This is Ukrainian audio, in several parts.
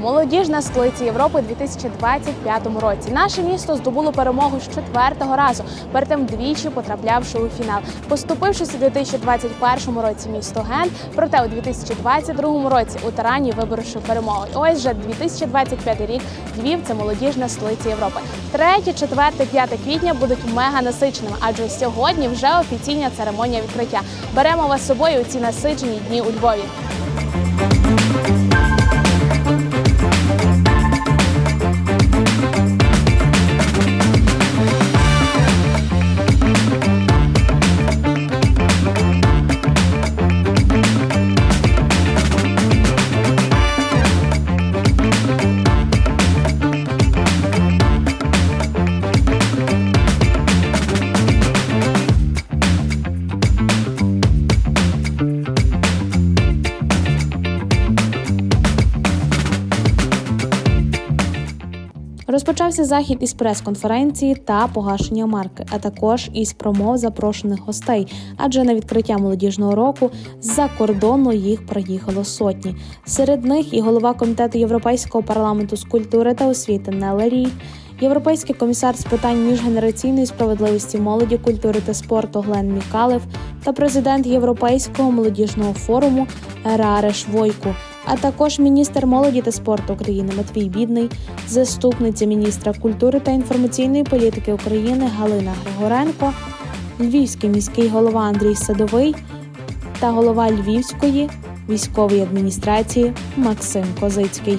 молодіжна столиця Європи у 2025 році. Наше місто здобуло перемогу з четвертого разу, перед тим двічі потраплявши у фінал, поступившись у 2021 році місто Ген, проте у 2022 році у Тарані виборивши перемогу. І ось вже 2025 рік Львів – це молодіжна столиця Європи. 3, 4, 5 квітня будуть мега насиченими, адже сьогодні вже офіційна церемонія відкриття. Беремо вас з собою у ці насичені дні у Львові. Розпочався захід із прес-конференції та погашення марки, а також із промов запрошених гостей. Адже на відкриття молодіжного року з-за кордону їх приїхало сотні. Серед них і голова комітету Європейського парламенту з культури та освіти Нелла Європейський комісар з питань міжгенераційної справедливості, молоді, культури та спорту Глен Мікалев та президент Європейського молодіжного форуму Рареш Войку, а також міністр молоді та спорту України Матвій Бідний, заступниця міністра культури та інформаційної політики України Галина Григоренко, львівський міський голова Андрій Садовий та голова Львівської військової адміністрації Максим Козицький.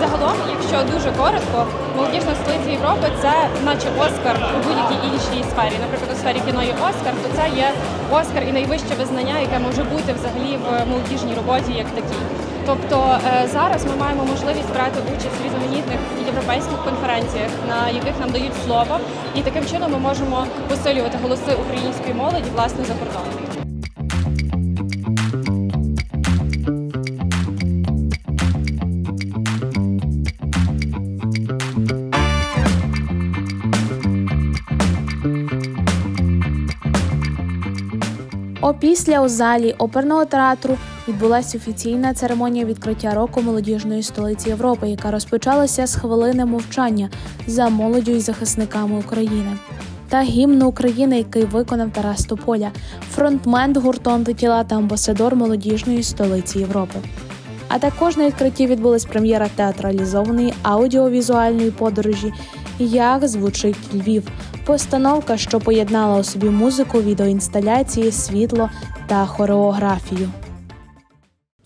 Загалом, якщо дуже коротко, молодіжна столиця Європи це наче Оскар у будь-якій іншій сфері. Наприклад, у сфері кіно є Оскар, то це є Оскар і найвище визнання, яке може бути взагалі в молодіжній роботі як такій. Тобто е, зараз ми маємо можливість брати участь в різноманітних європейських конференціях, на яких нам дають слово, і таким чином ми можемо посилювати голоси української молоді власне за кордоном. Опісля у залі оперного театру відбулася офіційна церемонія відкриття року молодіжної столиці Європи, яка розпочалася з хвилини мовчання за молоддю і захисниками України. Та гімну України, який виконав Тарас Тополя, фронтмен гурту «Антитіла» та амбасадор молодіжної столиці Європи. А також на відкритті відбулась прем'єра театралізованої аудіовізуальної подорожі Як звучить Львів, постановка, що поєднала у собі музику, відеоінсталяції, світло та хореографію.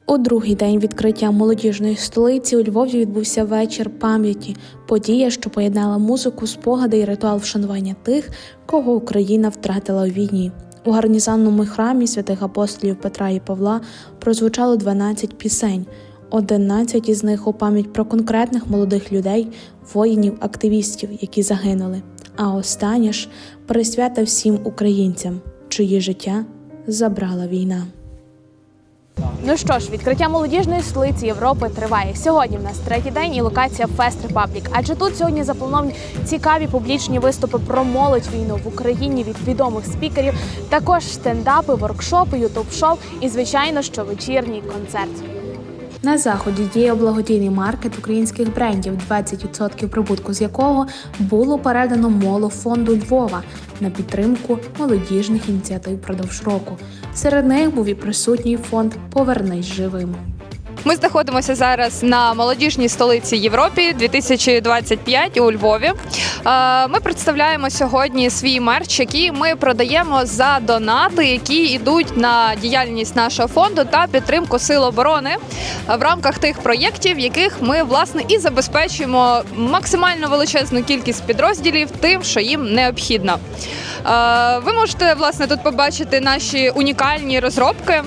У другий день відкриття молодіжної столиці у Львові відбувся вечір пам'яті, подія, що поєднала музику, спогади і ритуал вшанування тих, кого Україна втратила у війні. У гарнізонному храмі святих апостолів Петра і Павла прозвучало 12 пісень. 11 із них у пам'ять про конкретних молодих людей, воїнів, активістів, які загинули. А остання ж присвята всім українцям, чиї життя забрала війна. Ну що ж, відкриття молодіжної столиці Європи триває. Сьогодні в нас третій день і локація Фест Репаблік. Адже тут сьогодні заплановані цікаві публічні виступи про молодь війну в Україні від відомих спікерів, також стендапи, воркшопи, ютуб-шоу і, звичайно, що вечірній концерт. На заході діє благодійний маркет українських брендів, 20% прибутку з якого було передано моло фонду Львова на підтримку молодіжних ініціатив продовж року. Серед них був і присутній фонд Повернись живим. Ми знаходимося зараз на молодіжній столиці Європі 2025 у Львові. Е, Ми представляємо сьогодні свій мерч, який ми продаємо за донати, які йдуть на діяльність нашого фонду та підтримку сил оборони в рамках тих проєктів, яких ми власне і забезпечуємо максимально величезну кількість підрозділів тим, що їм необхідно. Е, Ви можете власне тут побачити наші унікальні розробки.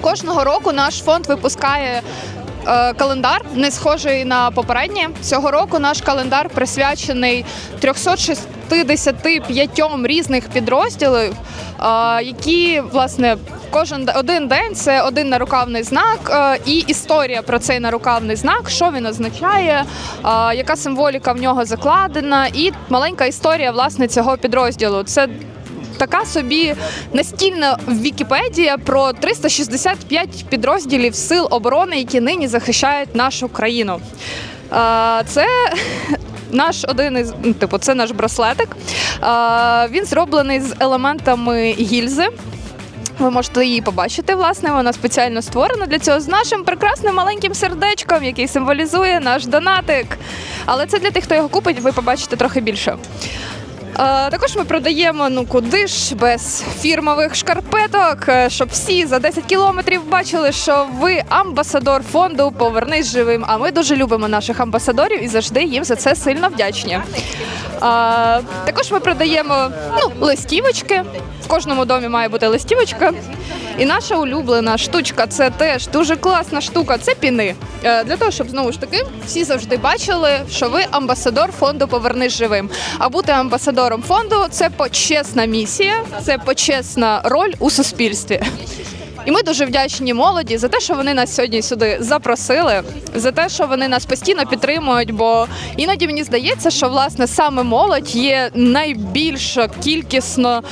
Кожного року наш фонд випускає е, календар, не схожий на попередні. Цього року наш календар присвячений 365 різних підрозділів, е, які власне кожен один день це один нарукавний знак е, і історія про цей нарукавний знак, що він означає, яка символіка в нього закладена, і маленька історія власне цього підрозділу. Це така собі настільна Вікіпедія про 365 підрозділів сил оборони, які нині захищають нашу країну. Це наш один із ну, типу, це наш браслетик. Він зроблений з елементами гільзи. Ви можете її побачити, власне, вона спеціально створена для цього з нашим прекрасним маленьким сердечком, який символізує наш донатик. Але це для тих, хто його купить, ви побачите трохи більше. Е, також ми продаємо ну куди ж без фірмових шкарпеток, е, щоб всі за 10 кілометрів бачили, що ви амбасадор фонду Повернись живим. А ми дуже любимо наших амбасадорів і завжди їм за це сильно вдячні. А, також ми продаємо ну, листівочки. В кожному домі має бути листівочка. І наша улюблена штучка це теж дуже класна штука. Це піни. Е, Для того, щоб знову ж таки всі завжди бачили, що ви амбасадор фонду Повернись живим. А бути амбасадором фонду це почесна місія, це почесна роль у суспільстві. І ми дуже вдячні молоді за те, що вони нас сьогодні сюди запросили, за те, що вони нас постійно підтримують. Бо іноді мені здається, що власне саме молодь є найбільш кількісно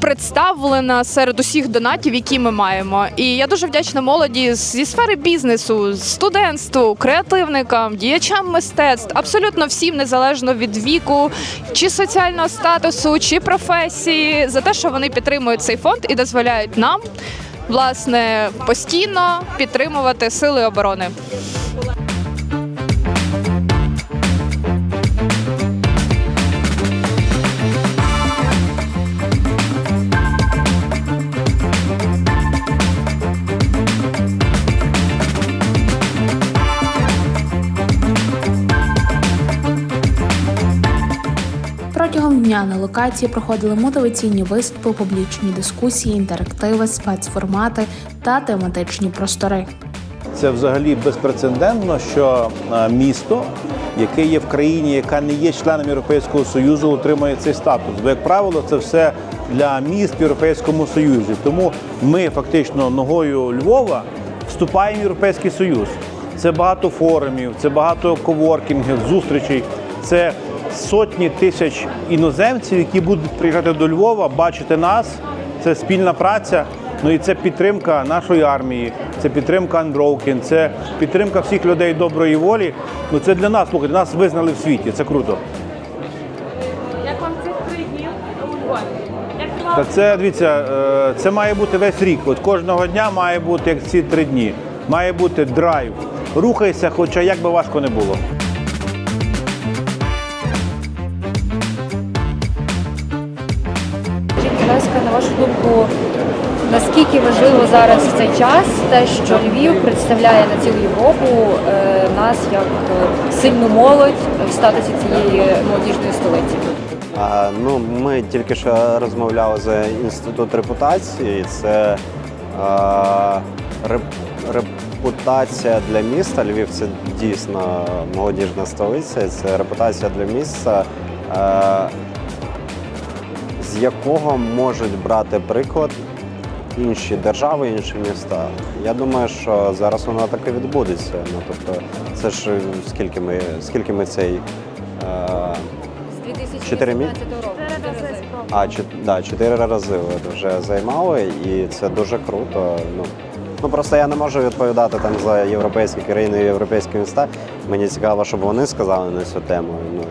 представлена серед усіх донатів, які ми маємо. І я дуже вдячна молоді зі сфери бізнесу, студентству, креативникам, діячам мистецтв, абсолютно всім, незалежно від віку, чи соціального статусу, чи професії, за те, що вони підтримують цей фонд і дозволяють нам власне постійно підтримувати сили оборони. Дня на локації проходили мотиваційні виступи, публічні дискусії, інтерактиви, спецформати та тематичні простори. Це взагалі безпрецедентно, що е, місто, яке є в країні, яка не є членом Європейського Союзу, отримує цей статус. Бо, як правило, це все для міст в Європейському Союзі. Тому ми фактично ногою Львова вступаємо в Європейський Союз. Це багато форумів, це багато коворкінгів, зустрічей. Це сотні тисяч іноземців, які будуть приїжджати до Львова, бачити нас. Це спільна праця. Ну і це підтримка нашої армії, це підтримка Unbroken, це підтримка всіх людей доброї волі. Ну це для нас, слухайте, нас визнали в світі. Це круто. Як вам цих три дні у Львові? Та це дивіться, е, це має бути весь рік. От кожного дня має бути як ці три дні. Має бути драйв. Рухайся, хоча як би важко не було. Думку, наскільки важливо зараз в цей час те, що Львів представляє на цілу Європу е, нас як е, сильну молодь в статусі цієї молодіжної столиці? Ну, ми тільки що розмовляли за інститут репутації. Це репутація для міста. Львів це дійсно молодіжна столиця. Це репутація для міста, з якого можуть брати приклад інші держави, інші міста. Я думаю, що зараз воно так і відбудеться. Ну, тобто, це ж скільки ми, скільки ми цей. е, З 2018 Чотири року. Чотири рази. а, чот- да, чотири рази ви вже займали, і це дуже круто. Ну, ну просто я не можу відповідати там за європейські країни і європейські міста. Мені цікаво, щоб вони сказали на цю тему. Ну,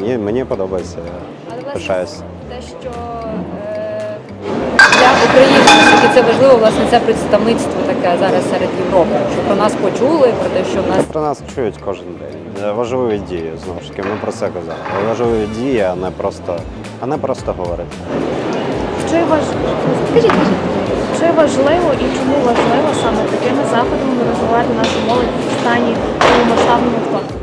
мені, мені подобається. Я пишаюсь. Те, що е, для України наскільки це важливо, власне, це представництво таке зараз серед Європи, що про нас почули, про те, що в нас Про нас чують кожен день. Е, Важливі дії, знову ж таки, ми про це казали. Важливі дії, а не просто, а не просто говорити. Важ... скажіть, скажіть, чи важливо і чому важливо саме такими заходами розвивати нашу молодь в стані повномасштабного вторгнення?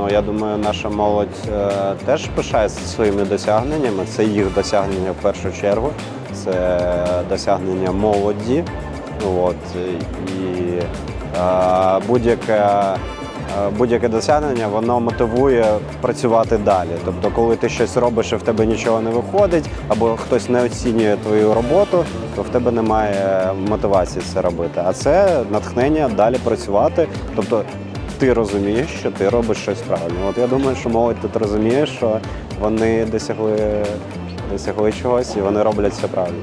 Ну, я думаю, наша молодь е, теж пишається своїми досягненнями. Це їх досягнення в першу чергу. Це досягнення молоді. От, і е, будь-яке, е, будь-яке досягнення воно мотивує працювати далі. Тобто, коли ти щось робиш і в тебе нічого не виходить, або хтось не оцінює твою роботу, то в тебе немає мотивації це робити. А це натхнення далі працювати. Тобто ти розумієш, що ти робиш щось правильно. От я думаю, що молодь тут розуміє, що вони досягли досягли чогось, і вони роблять все правильно.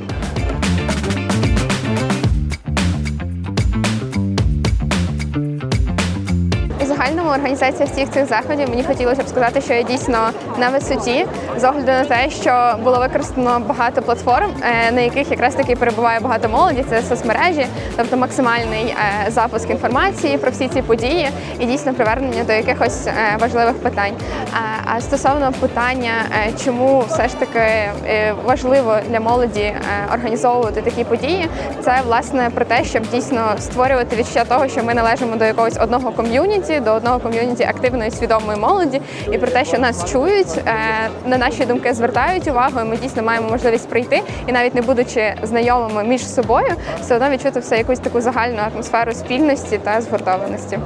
У організація всіх цих заходів мені хотілося б сказати, що я дійсно на висоті з огляду на те, що було використано багато платформ, е, на яких якраз таки перебуває багато молоді. Це соцмережі, тобто максимальний е, запуск інформації про всі ці події і дійсно привернення до якихось е, важливих питань. А- стосовно питання, чому все ж таки важливо для молоді організовувати такі події, це власне про те, щоб дійсно створювати відчуття того, що ми належимо до якогось одного ком'юніті, до одного ком'юніті активної свідомої молоді, і про те, що нас чують, е, на наші думки звертають увагу. і Ми дійсно маємо можливість прийти і навіть не будучи знайомими між собою, все одно відчути все якусь таку загальну атмосферу спільності та згуртованості.